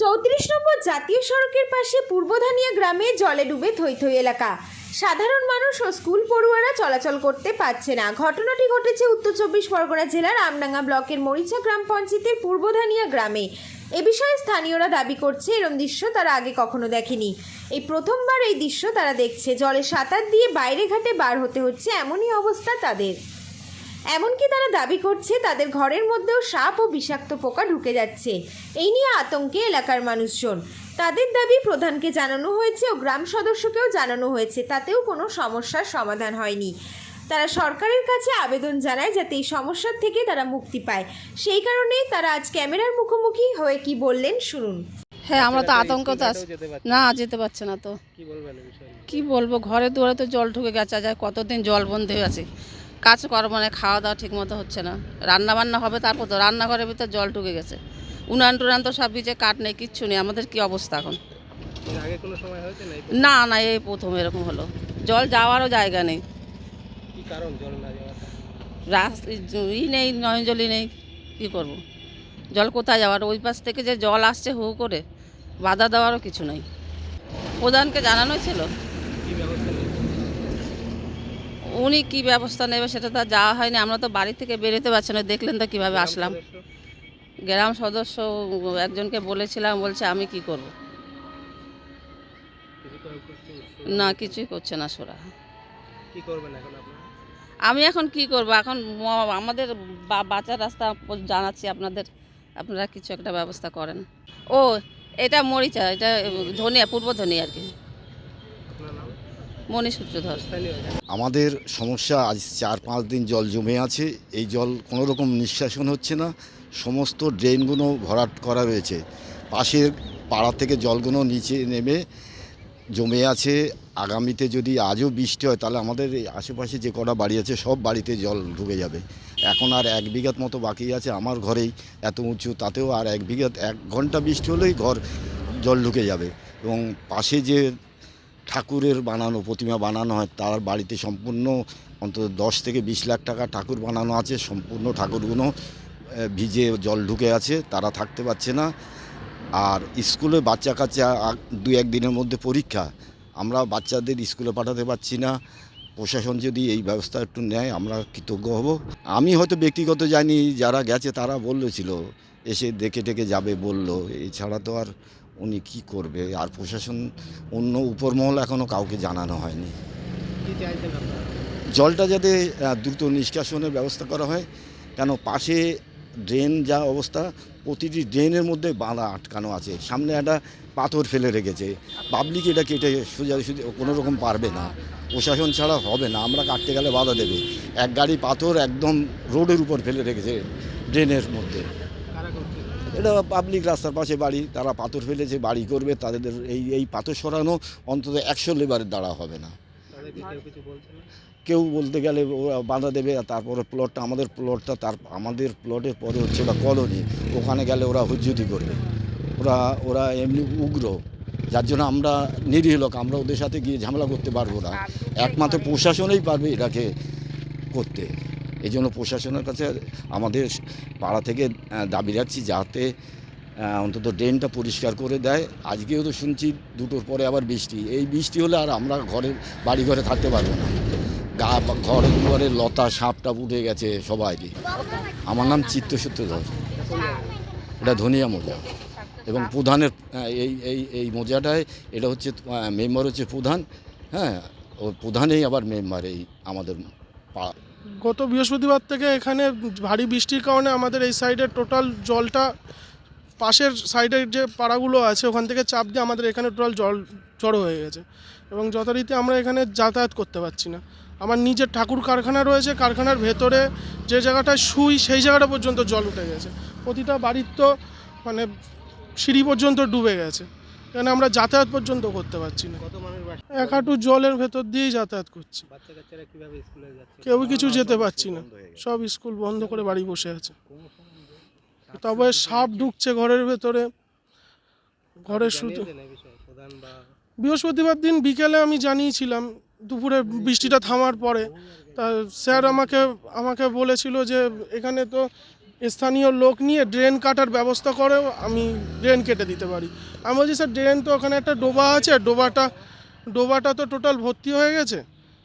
চৌত্রিশ নম্বর জাতীয় সড়কের পাশে পূর্বধানিয়া গ্রামে জলে ডুবে থই থই এলাকা। সাধারণ মানুষ ও স্কুল পড়ুয়ারা চলাচল করতে পারছে না। ঘটনাটি ঘটেছে উত্তর চব্বিশ পরগনা জেলার আমডাঙ্গা ব্লকের মরিচা গ্রাম পঞ্চায়েতের পূর্বধানিয়া গ্রামে। এ বিষয়ে স্থানীয়রা দাবি করছে, এরম দৃশ্য তারা আগে কখনো দেখেনি। এই প্রথমবার এই দৃশ্য তারা দেখছে। জলে সাঁতার দিয়ে বাইরে ঘাটে বার হতে হচ্ছে, এমনই অবস্থা তাদের। এমনকি তারা দাবি করছে তাদের ঘরের মধ্যেও সাপ ও বিষাক্ত পোকা ঢুকে যাচ্ছে। এই নিয়ে আতঙ্কে এলাকার মানুষজন। তাদের দাবি প্রধানকে জানানো হয়েছে ও গ্রাম সদস্যকেও জানানো হয়েছে। তাতেও কোনো সমস্যার সমাধান হয়নি। তারা সরকারের কাছে আবেদন জানায় যাতে এই সমস্যার থেকে তারা মুক্তি পায়। সেই কারণেই তারা আজ ক্যামেরার মুখোমুখি হয়ে কি বললেন শুনুন। হ্যাঁ আমরা তো আতঙ্ক তো আছি। ঘাটেও যেতে পারছে না? যেতে পারছে না তো। কি বলব ঘরে দুয়ারে তো জল ঢুকে গেছে। আজ কতদিন জল বন্ধ হয়ে আছে? কাজ কর্ম মানে খাওয়া দাওয়া ঠিক মতো হচ্ছে না। রান্না বান্না হবে তারপর তো রান্নাঘরের ভিতর জল ঢুকে গেছে। উনান টুনান তো সব বিচে কাঠ নেই কিচ্ছু নেই। আমাদের কি অবস্থা এখন? না না না এই প্রথম এরকম হলো। জল যাওয়ারও জায়গা নেই। না ই নেই নয়জলি নেই কি করব। জল কোথায় যাওয়ার? ওই পাশ থেকে যে জল আসছে হু করে বাধা দেওয়ারও কিছু নেই। প্রধানকে জানানো ছিল। উনি কি ব্যবস্থা নেবে সেটা তো আর যাওয়া হয়নি আমরা তো বাড়ি থেকে বেরোতে পারছি না দেখলেন তো কীভাবে আসলাম। গ্রাম সদস্য একজনকে বলেছিলাম বলছে আমি কি করব। না কিছুই করছে না সোরা। কি করবেন এখন আমি এখন কি করব? এখন আমাদের বা- বাঁচার রাস্তা জানাচ্ছি আপনাদের আপনারা কিছু একটা ব্যবস্থা করেন। ও এটা মরিচা এটা ধনিয়া পূর্ব ধনিয়া আর কি। আপনার সূত্রধর আমাদের সমস্যা আজ চার পাঁচ দিন জল জমে আছে। এই জল কোনো রকম নিষ্কাশন হচ্ছে না। সমস্ত ড্রেনগুলো ভরাট করা হয়েছে পাশের পাড়া থেকে জলগুলো নিচে নেমে জমে আছে। আগামীতে যদি আজও বৃষ্টি হয়, তাহলে আমাদের এই আশেপাশে যে কটা বাড়ি আছে, সব বাড়িতে জল ঢুকে যাবে। এখন আর এক বিঘাত মতো বাকি আছে আমার ঘরেই, এত উঁচু, তাতেও আর এক বিঘাত, এক ঘণ্টা বৃষ্টি হলেই ঘর জল ঢুকে যাবে। এবং পাশে যে ঠাকুরের বানানো, প্রতিমা বানানো হয়, তার বাড়িতে সম্পূর্ণ অন্তত দশ থেকে বিশ লাখ টাকা ঠাকুর বানানো আছে, সম্পূর্ণ ঠাকুরগুলো ভিজে জল ঢুকে আছে, তারা থাকতে পারছে না। আর স্কুলে বাচ্চা কাচ্চা দু একদিনের মধ্যে পরীক্ষা, আমরা বাচ্চাদের স্কুলে পাঠাতে পারছি না। প্রশাসন যদি এই ব্যবস্থা একটু নেয়, আমরা কৃতজ্ঞ হব। আমি হয়তো ব্যক্তিগত জানি, যারা গেছে তারা বললেছিল, এসে দেখে টেকে যাবে বলল, এছাড়া তো আর উনি কি করবে? আর প্রশাসন অন্য উপরমহল এখনও কাউকে জানানো হয়নি। জলটা যাতে দ্রুত নিষ্কাশনের ব্যবস্থা করা হয় কেন পাশে ড্রেন যা অবস্থা প্রতিটি ড্রেনের মধ্যে বাঁধা আটকানো আছে। সামনে একটা পাথর ফেলে রেখেছে। পাবলিক এটা কেটে সোজা সুজি কোনো রকম পারবে না। প্রশাসন ছাড়া হবে না। আমরা কাটতে গেলে বাধা দেবে। এক গাড়ি পাথর একদম রোডের উপর ফেলে রেখেছে ড্রেনের মধ্যে। এটা পাবলিক রাস্তার পাশে বাড়ি তারা পাথর ফেলেছে বাড়ি করবে তাদের এই এই পাথর সরানো অন্তত একশো লেবারের দ্বারা হবে না। কেউ বলতে গেলে ওরা বাধা দেবে আর তারপরে প্লটটা আমাদের প্লটটা তার আমাদের প্লটের পরে হচ্ছে ওটা কলোনি ওখানে গেলে ওরা হুজ্জুতি করবে। ওরা ওরা এমনি উগ্র যার জন্য আমরা নিরীহ লোক আমরা ওদের সাথে গিয়ে ঝামেলা করতে পারব না। একমাত্র প্রশাসনেই পারবে এটাকে করতে। এই জন্য প্রশাসনের কাছে আমাদের পাড়া থেকে দাবি রাখছি যাতে অন্তত ড্রেনটা পরিষ্কার করে দেয়। আজকেও তো শুনছি দুটোর পরে আবার বৃষ্টি। এই বৃষ্টি হলে আর আমরা ঘরে বাড়ি ঘরে থাকতে পারব না। গা, ঘর, দুয়ারে লতা, সাপটা উঠে গেছে সবাইকে। আমার নাম চিত্তসূত্র ধর। এটা ধনিয়া মোজা। এবং প্রধানের এই এই এই মোজাটায় এটা হচ্ছে মেম্বার হচ্ছে প্রধান। হ্যাঁ ও প্রধানেই আবার মেম্বার এই আমাদের পাড়া গত বৃহস্পতিবার থেকে এখানে ভারী বৃষ্টির কারণে আমাদের এই সাইডের টোটাল জলটা পাশের সাইডের যে পাড়াগুলো আছে, ওখান থেকে চাপ দিয়ে আমাদের এখানে টোটাল জল জড়ো হয়ে গেছে। এবং যথারীতি আমরা এখানে যাতায়াত করতে পারছি না। আমার নিজের ঠাকুর কারখানা রয়েছে, কারখানার ভেতরে যে জায়গাটায় শুই সেই জায়গাটা পর্যন্ত জল উঠে গেছে। প্রতিটা বাড়ির তো মানে সিঁড়ি পর্যন্ত ডুবে গেছে। এখানে আমরা যাতায়াত পর্যন্ত করতে পারছি না। এক হাঁটু জলের ভেতর দিয়েই যাতায়াত করছি। কেউ কিছু যেতে পারছি না। সব স্কুল বন্ধ করে বাড়ি বসে আছে। তবে সাপ ঢুকছে ঘরের ভেতরে। ঘরের শুধু বৃহস্পতিবার দিন বিকেলে আমি জানিয়েছিলাম দুপুরে বৃষ্টিটা থামার পরে। তা স্যার আমাকে আমাকে বলেছিল যে এখানে তো স্থানীয় লোক নিয়ে ড্রেন কাটার ব্যবস্থা করেও আমি ড্রেন কেটে দিতে পারি। আমি বলছি, স্যার, ড্রেন তো ওখানে একটা ডোবা আছে ডোবাটা ডোবাটা তো টোটাল ভর্তি হয়ে গেছে।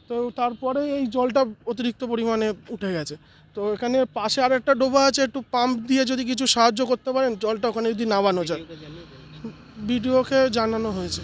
তো তারপরে এই জলটা অতিরিক্ত পরিমাণে উঠে গেছে। তো এখানে পাশে আর একটা ডোবা আছে, একটু পাম্প দিয়ে যদি কিছু সাহায্য করতে পারেন, জলটা ওখানে যদি নামানো যায়। বিডিওকে জানানো হয়েছে।